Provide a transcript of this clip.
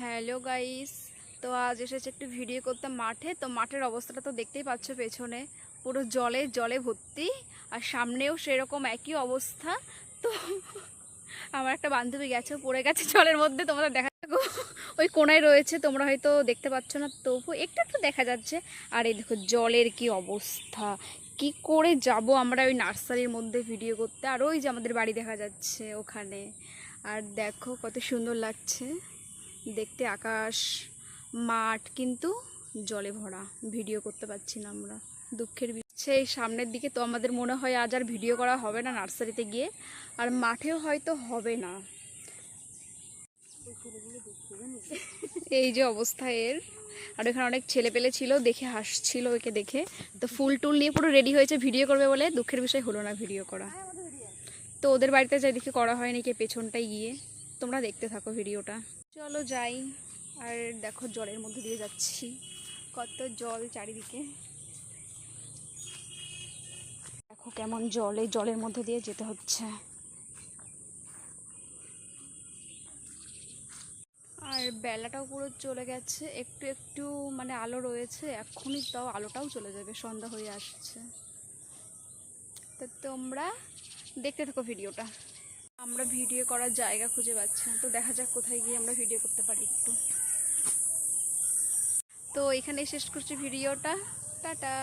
Hello guys, তো আজ এসেছে একটু ভিডিও করতে মাঠে। তো মাঠের অবস্থাটা তো দেখতেই পাচ্ছ পেছনে। পুরো জলে জলে ভর্তি আর সামনেও সেরকম একই অবস্থা। তো আমার একটা বান্ধবী গেছে পড়ে গেছে জলের মধ্যে তোমাদের দেখা দেখো ওই কোনায় রয়েছে, তোমরা হয়তো দেখতে পাচ্ছ না, তবু একটু একটু দেখা যাচ্ছে। আর এই দেখো জলের কি অবস্থা, কি করে যাব আমরা ওই নার্সারির মধ্যে ভিডিও করতে? আর ওই যে আমাদের বাড়ি দেখা যাচ্ছে ওখানে। আর দেখো কত সুন্দর লাগছে। দেখতে আকাশ, মাঠ কিন্তু জলে ভরা। ভিডিও করতে পারছি না আমরা। দুঃখের সেই সামনের দিকে তো আমাদের মনে হয় আজ আর ভিডিও করা হবে না নার্সারিতে গিয়ে। আর মাঠেও হয়তো হবে না। এই যে অবস্থা এর। আর এখানে অনেক ছেলে পেলে ছিল, দেখে হাসছিল ওকে দেখে। তো ফুল টুল নিয়ে পুরো রেডি হয়েছে, ভিডিও করবে বলে। দুঃখের বিষয় হলো না ভিডিও করা। তো ওদের বাড়িতে যাই দেখি করা হয়নি কে পেছনটাই গিয়ে। তোমরা দেখতে থাকো ভিডিওটা। চলো যাই। আর দেখো জলের মধ্যে দিয়ে যাচ্ছি। কত জল চারিদিকে। দেখো কেমন জলে জলের মধ্যে দিয়ে যেতে হচ্ছে। আর বেলাটাও পুরো চলে গেছে। একটু একটু মানে আলো রয়েছে। এখনই তাও আলোটাও চলে যাবে। সন্ধ্যা হয়ে আসছে। তো তোমরা দেখতে থাকো ভিডিওটা। আমরা ভিডিও করার জায়গা খুঁজে পাচ্ছি তো দেখা যাক কোথায় গিয়ে আমরা ভিডিও করতে পারি একটু। তো এখানে শেষ করছি ভিডিওটা। টাটা।